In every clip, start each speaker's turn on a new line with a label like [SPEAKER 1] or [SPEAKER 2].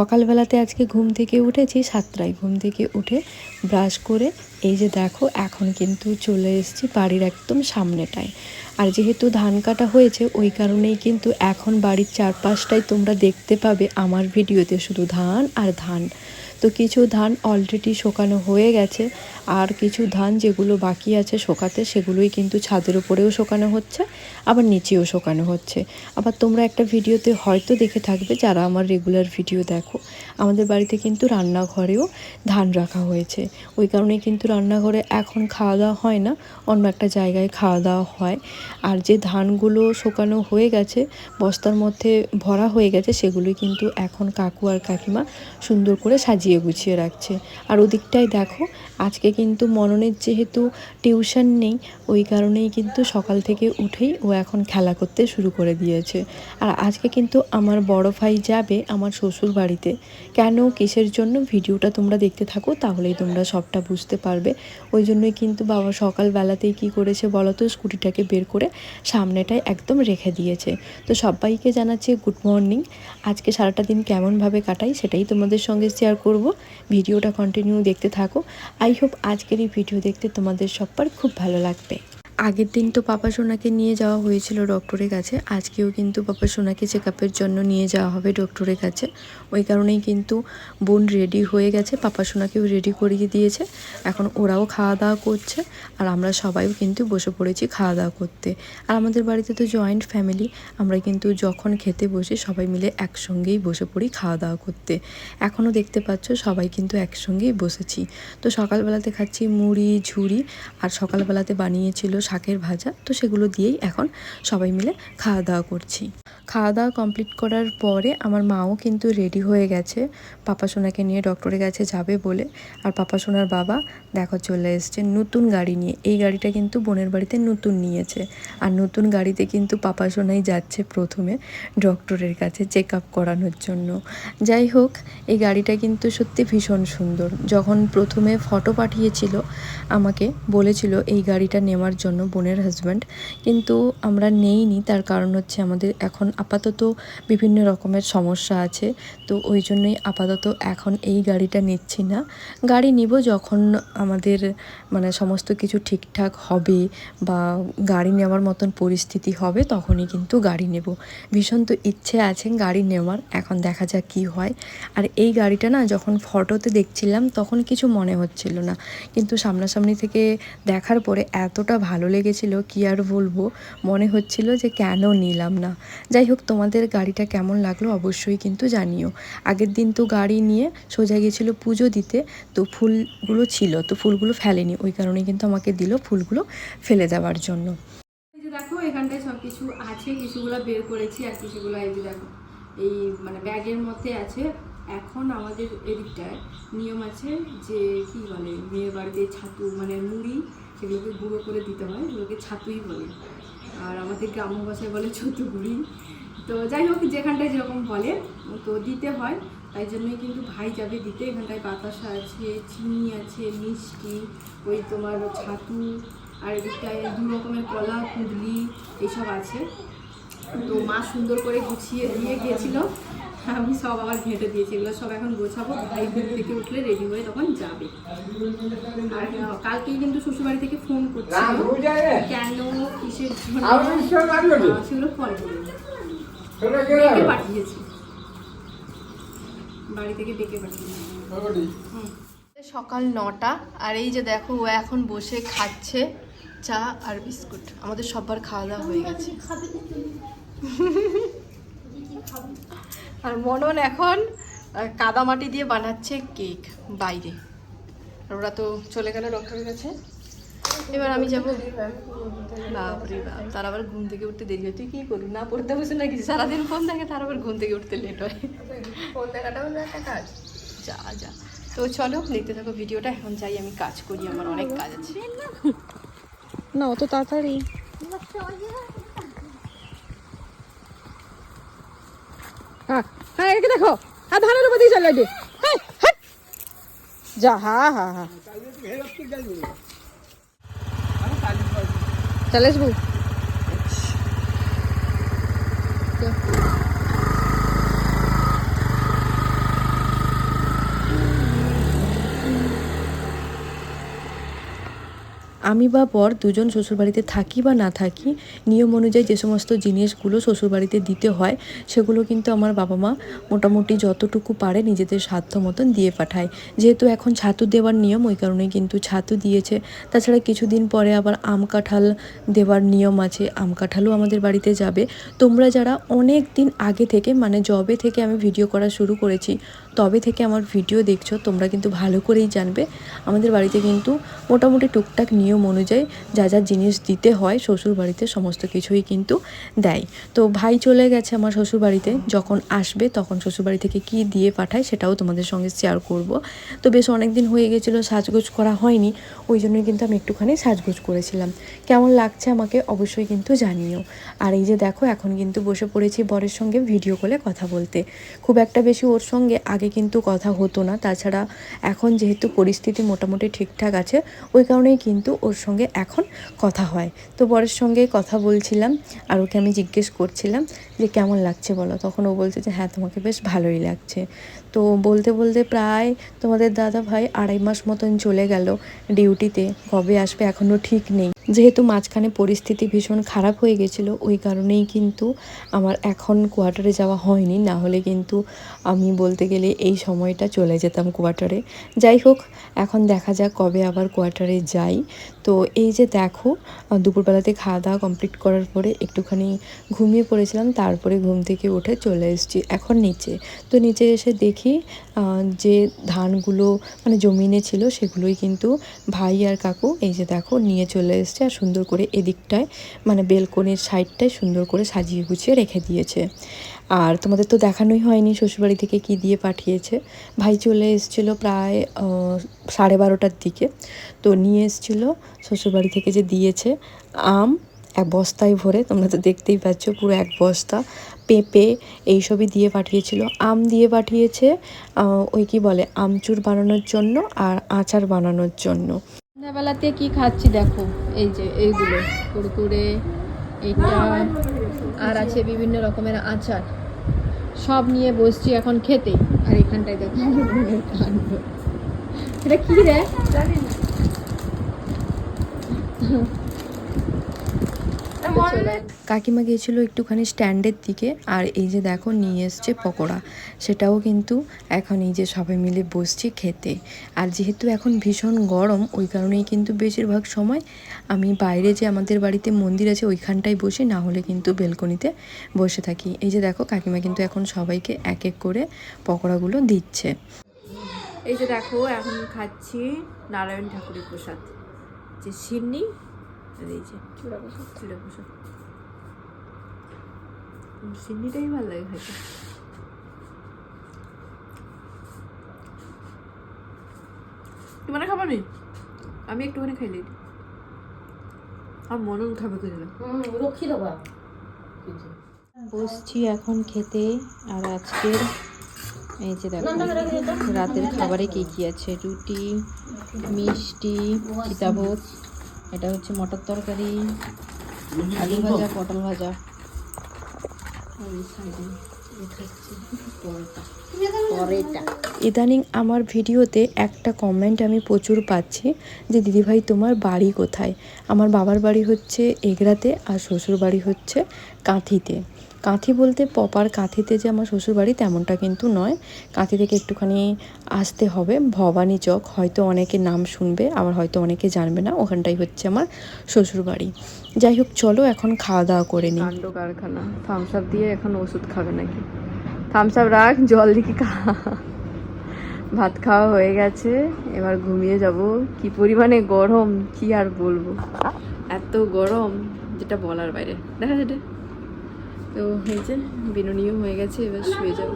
[SPEAKER 1] সকালবেলাতে আজকে ঘুম থেকে উঠেছি, সাতটায় ঘুম থেকে উঠে ব্রাশ করে এই যে দেখো, এখন কিন্তু চলে এসেছি বাড়ির একদম সামনেটায়। আর যেহেতু ধান কাটা হয়েছে, ওই কারণেই কিন্তু এখন বাড়ির চারপাশটাই তোমরা দেখতে পাবে আমার ভিডিওতে শুধু ধান আর ধান। তো কিছু ধান অলরেডি শোকানো হয়ে গেছে। আর কিছু ধান যেগুলো বাকি আছে শোকাতে, সেগুলোই কিন্তু ছাদের উপরেও শোকানো হচ্ছে, আবার নিচেও শোকানো হচ্ছে। আবার তোমরা একটা ভিডিওতে হয়তো দেখে থাকবে, যারা আমার রেগুলার ভিডিও দেখো, আমাদের বাড়িতে কিন্তু রান্নাঘরেও ধান রাখা হয়েছে। ওই কারণে কিন্তু রান্নাঘরে এখন খাওয়া দাওয়া হয় না, অন্য একটা জায়গায় খাওয়া দাওয়া হয়। আর যে ধানগুলো শোকানো হয়ে গেছে, বস্তার মধ্যে ভরা হয়ে গেছে, সেগুলোই কিন্তু এখন কাকু আর কাকিমা সুন্দর করে সাজিয়ে গুছিয়ে রাখছে। আর ওদিকটায় দেখো, আজকে কিন্তু মননের যেহেতু টিউশন নেই, ওই কারণেই কিন্তু সকাল থেকে উঠেই ও এখন খেলা করতে শুরু করে দিয়েছে। আর আজকে কিন্তু আমার বড় ভাই যাবে আমার শ্বশুর বাড়িতে। কেন, কিসের জন্য? ভিডিওটা তোমরা দেখতে থাকো, তাহলেই তোমরা সবটা বুঝতে পারবে। ওই জন্যই কিন্তু বাবা সকালবেলাতেই কি করেছে বলো তো? স্কুটিটাকে বের করে সামনেটায় একদম রেখে দিয়েছে। তো সবাইকে জানাচ্ছি গুড মর্নিং। আজকে সারাটা দিন কেমনভাবে কাটাই সেটাই তোমাদের সঙ্গে শেয়ার করব। ভিডিওটা কন্টিনিউ দেখতে থাকো। আই হোপ আজকের এই ভিডিও দেখতে তোমাদের সবার খুব ভালো লাগবে। আগের দিন তো পাপা সোনাকে নিয়ে যাওয়া হয়েছিল ডক্টরের কাছে। আজকেও কিন্তু পাপা সোনাকে চেক আপের জন্য নিয়ে যাওয়া হবে ডক্টরের কাছে। ওই কারণেই কিন্তু বোন রেডি হয়ে গেছে, পাপা সোনাকেও রেডি করিয়ে দিয়েছে। এখন ওরাও খাওয়া দাওয়া করছে আর আমরা সবাইও কিন্তু বসে পড়েছি খাওয়া দাওয়া করতে। আর আমাদের বাড়িতে তো জয়েন্ট ফ্যামিলি আমরা কিন্তু যখন খেতে বসি সবাই মিলে একসঙ্গেই বসে পড়ি খাওয়া দাওয়া করতে। এখনও দেখতে পাচ্ছ সবাই কিন্তু একসঙ্গেই বসেছি। তো সকালবেলাতে খাচ্ছি মুড়ি, ঝুড়ি আর সকালবেলাতে বানিয়েছিল শাকের ভাজা, তো সেগুলো দিয়েই এখন সবাই মিলে খাওয়া দাওয়া করছি। খাওয়া দাওয়া কমপ্লিট করার পরে আমার মাও কিন্তু রেডি হয়ে গেছে। পাপা সোনাকে নিয়ে ডক্টরের কাছে যাবে বলে। আর পাপা সোনার বাবা, দেখো চলে এসছে নতুন গাড়ি নিয়ে। এই গাড়িটা কিন্তু বোনের বাড়িতে নতুন নিয়েছে। আর নতুন গাড়িতে কিন্তু পাপা সোনাই যাচ্ছে প্রথমে ডক্টরের কাছে চেক আপ করানোর জন্য। যাই হোক, এই গাড়িটা কিন্তু সত্যি ভীষণ সুন্দর। যখন প্রথমে ফটো পাঠিয়েছিল, আমাকে বলেছিল এই গাড়িটা নেওয়ার জন্য বোনের হাজব্যান্ড কিন্তু আমরা নেইনি, তার কারণ হচ্ছে আমাদের এখন আপাতত বিভিন্ন রকমের সমস্যা আছে। তো ওই জন্যই আপাতত এখন এই গাড়িটা নিচ্ছি না। গাড়ি নিব যখন আমাদের মানে সমস্ত কিছু ঠিকঠাক হবে বা গাড়ি নেওয়ার মতন পরিস্থিতি হবে, তখনই কিন্তু গাড়ি নেব। ভীষণ তো ইচ্ছে আছে গাড়ি নেওয়ার, এখন দেখা যাক কী হয়। আর এই গাড়িটা না যখন ফটোতে দেখছিলাম, তখন কিছু মনে হচ্ছিল না। কিন্তু সামনাসামনি থেকে দেখার পরে এতটা ভালো লেগেছিল, কি আর বলব? মনে হচ্ছিল যে কেন নিলাম না? যাই হোক, তোমাদের গাড়িটা কেমন লাগল অবশ্যই কিন্তু জানিও। আগের দিন তো গাড়ি নিয়ে সোজা গেছিল পুজো দিতে, তো ফুলগুলো ছিল, তো ফুলগুলো ফেলেনি। ওই কারণে কিন্তু আমাকে দিল ফুলগুলো ফেলে দেওয়ার জন্য।
[SPEAKER 2] দেখো, এখানটায় সব কিছু আছে, কিছুগুলো বের করেছি আর কিছুগুলো এই যে দেখো, এই মানে ব্যাগের মধ্যে আছে। এখন আমাদের এদিকটায় নিয়ম আছে যে কি বলে, মেয়ের বাড়িতে ছাতু মানে মুড়ি সেগুলোকে গুঁড়ো করে দিতে হয় ওগুলোকে ছাতুই বলে। আর আমাদের গ্রাম্য ভাষায় বলে ছতু গুঁড়ি তো যাই হোক, যেখানটায় যেরকম বলে, তো দিতে হয়। তাই জন্যই কিন্তু ভাই যাবে দিতে। এখানটায় বাতাসা আছে, চিনি আছে, মিষ্টি, ওই তোমার ছাতু, আর এদিকটায় দু রকমের কলা, কুদলি, এইসব আছে। তো মা সুন্দর করে গুছিয়ে দিয়ে গিয়েছিল। আমি সব আবার ঘেঁটে দিয়েছি এগুলো সব এখন গোছাবো। ভাই ঘুম থেকে উঠলে রেডি হয়ে তখন যাবে। আর কালকেই কিন্তু শ্বশুরবাড়ি থেকে ফোন করছিল কেন কিসের জন্য? সেগুলো কল করবে ডেকে পাঠিয়েছি। বাড়ি থেকে ডেকে পাঠিয়েছি। হুম।
[SPEAKER 3] সকাল নটা আর এই যে দেখো ও এখন বসে খাচ্ছে চা আর বিস্কুট। আমাদের সবার খাওয়া দাওয়া হয়ে গেছে। আর মনন এখন কাদামাটি দিয়ে বানাচ্ছে কেক বাইরে। আর ওরা তো চলে গেল ডক্টরের কাছে। এবার আমি যাব। বাপরে বাপ তার আবার ঘুম থেকে উঠতে দেরি হয়। তুই কি করবি? না পড়তে বসে নাকি সারাদিন ফোন থাকে তার আবার ঘুম থেকে উঠতে লেট হয়।
[SPEAKER 4] ফোন দেখাটাও একটা কাজ
[SPEAKER 3] যা যা। তো চলো দেখতে থাকো ভিডিওটা। এখন যাই আমি কাজ করি। আমার অনেক কাজ আছে।
[SPEAKER 4] না অত তাড়াতাড়ি। হ্যাঁ হ্যাঁ এদিকে দেখো হ্যাঁ ধানের উপর দিয়ে চলে এটি হ্যাঁ হ্যাঁ যা হ্যাঁ হ্যাঁ
[SPEAKER 1] আমি বা বর দুজন শ্বশুরবাড়িতে থাকি বা না থাকি, নিয়ম অনুযায়ী যে সমস্ত জিনিসগুলো শ্বশুরবাড়িতে দিতে হয়, সেগুলো কিন্তু আমার বাবা মা মোটামুটি যতটুকু পারে নিজেদের সাধ্য মতন দিয়ে পাঠায়। যেহেতু এখন ছাতু দেওয়ার নিয়ম, ওই কারণে কিন্তু ছাতু দিয়েছে। তাছাড়া কিছুদিন পরে আবার আম কাঁঠাল দেওয়ার নিয়ম আছে, আম কাঁঠালও আমাদের বাড়িতে যাবে। তোমরা যারা অনেক দিন আগে থেকে মানে জবে থেকে আমি ভিডিও করা শুরু করেছি তবে থেকে আমার ভিডিও দেখছ, তোমরা কিন্তু ভালো করেই জানবে। আমাদের বাড়িতে কিন্তু মোটামুটি টুকটাক নিয়ম অনুযায়ী যা যা জিনিস দিতে হয় শ্বশুর বাড়িতে সমস্ত কিছুই কিন্তু দেয়। তো ভাই চলে গেছে আমার শ্বশুর বাড়িতে যখন আসবে তখন শ্বশুর বাড়ি থেকে কী দিয়ে পাঠায় সেটাও তোমাদের সঙ্গে শেয়ার করব। তো বেশ অনেক দিন হয়ে গেছিল, সাজগোজ করা হয়নি, ওই জন্যই কিন্তু আমি একটুখানি সাজগোজ করেছিলাম। কেমন লাগছে আমাকে অবশ্যই কিন্তু জানিও। আর এই যে দেখো, এখন কিন্তু বসে পড়েছি বরের সঙ্গে ভিডিও কলে কথা বলতে। খুব একটা বেশি ওর সঙ্গে আগে কিন্তু কথা হতো না। তাছাড়া এখন যেহেতু পরিস্থিতি মোটামুটি ঠিকঠাক আছে, ওই কারণেই কিন্তু ওর সঙ্গে এখন কথা হয়। তো বরের সঙ্গে কথা বলছিলাম, আর ওকে আমি জিজ্ঞেস করছিলাম যে কেমন লাগছে বলো? তখন ও বলছে যে হ্যাঁ তোমাকে বেশ ভালোই লাগছে। তো বলতে বলতে প্রায় তোমাদের দাদা ভাই আড়াই মাস মতন চলে গেল ডিউটিতে। কবে আসবে এখনও ঠিক নেই। যেহেতু মাঝখানে পরিস্থিতি ভীষণ খারাপ হয়ে গেছিল, ওই কারণেই কিন্তু আমার এখন কোয়ার্টারে যাওয়া হয়নি। না হলে কিন্তু আমি বলতে গেলে এই সময়টা চলে যেতাম কোয়ার্টারে। যাই হোক, এখন দেখা যাক কবে আবার কোয়ার্টারে যাই। তো এই যে দেখো, দুপুরবেলাতে খাওয়া দাওয়া কমপ্লিট করার পরে একটুখানি ঘুমিয়ে পড়েছিলাম। তারপরে ঘুম থেকে উঠে চলে এসেছি এখন নিচে। তো নিচে এসে দেখি যে ধানগুলো মানে জমিনে ছিল সেগুলোই কিন্তু ভাই আর কাকু এই যে দেখো নিয়ে চলে এসছে আর সুন্দর করে এদিকটায় মানে বেলকনির সাইডটায় সুন্দর করে সাজিয়ে গুছিয়ে রেখে দিয়েছে। আর তোমাদের তো দেখানোই হয়নি শ্বশুরবাড়ি থেকে কি দিয়ে পাঠিয়েছে। ভাই চলে এসেছিল প্রায় সাড়ে বারোটার দিকে। তো নিয়ে এসেছিল শ্বশুরবাড়ি থেকে যে দিয়েছে আম এক বস্তায় ভরে, তোমরা তো দেখতেই পাচ্ছ পুরো এক বস্তা পেঁপে এইসবই দিয়ে পাঠিয়েছিল। আম দিয়ে পাঠিয়েছে ওই কি বলে, আমচুর বানানোর জন্য আর আচার বানানোর জন্য।
[SPEAKER 3] সন্ধ্যাবেলাতে কি খাচ্ছি দেখো, এই যে এইগুলো, কুরকুরে এইটা আর আছে বিভিন্ন রকমের আচার। সব নিয়ে বসছি এখন খেতে, আর এখানটায় দেখো। এটা কি রে?
[SPEAKER 1] কাকিমা গিয়েছিল একটুখানি স্ট্যান্ডের দিকে আর এই যে দেখো নিয়ে এসছে পকোড়া। সেটাও কিন্তু এখন এই যে সবাই মিলে বসছি খেতে। আর যেহেতু এখন ভীষণ গরম ওই কারণেই কিন্তু বেশিরভাগ সময় আমি বাইরে যে আমাদের বাড়িতে মন্দির আছে ওইখানটায় বসি না হলে কিন্তু বেলকনিতে বসে থাকি। এই যে দেখো কাকিমা কিন্তু এখন সবাইকে এক এক করে পকোড়াগুলো দিচ্ছে।
[SPEAKER 2] এই যে দেখো এখন খাচ্ছি নারায়ণ ঠাকুরের প্রসাদ। যে সিন্নি চূড়া প্রসাদ সিন্নিটাই ভালো লাগে খাইতে। তোমার খাবার নেই আমি একটুখানি খাইলে আর মনন খাবে করে
[SPEAKER 3] বসছি এখন খেতে। আর আজকের এই যে দেখো রাতের খাবারে কি কি আছে? রুটি মিষ্টি সীতাভোগ। এটা হচ্ছে মটর তরকারি আলু ভাজা পটল ভাজা। আর এই সাইডে এটা হচ্ছে পরোটা
[SPEAKER 1] ইদানিং আমার ভিডিওতে একটা কমেন্ট আমি প্রচুর পাচ্ছি যে দিদিভাই তোমার বাড়ি কোথায়? আমার বাবার বাড়ি হচ্ছে এগরাতে আর শ্বশুর বাড়ি হচ্ছে কাঁথিতে। কাঁথি বলতে পপার কাঁথিতে যে আমার শ্বশুর বাড়ি তেমনটা কিন্তু নয়। কাঁথি থেকে একটুখানি আসতে হবে। ভবানী চক, হয়তো অনেকে নাম শুনবে, আবার হয়তো অনেকে জানবে না, ওখানটাই হচ্ছে আমার শ্বশুর বাড়ি যাই হোক, চলো এখন খাওয়া দাওয়া করে নিই।
[SPEAKER 2] কাণ্ড কারখানা। থামস আপ দিয়ে এখন ওষুধ খাবে নাকি? থামস আপ রাখ, জল দিকে খা। ভাত খাওয়া হয়ে গেছে, এবার ঘুমিয়ে যাব। কি পরিমাণে গরম, কি আর বলব। এত গরম, যেটা বলার বাইরে। দেখা যেটা তো হয়েছে, বিনুনিও হয়ে গেছে, এবার শুয়ে যাব।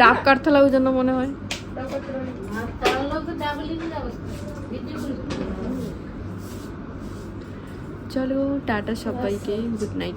[SPEAKER 2] ডাব ওই জন্য মনে হয়। চলো, টাটা সবাইকে গুড নাইট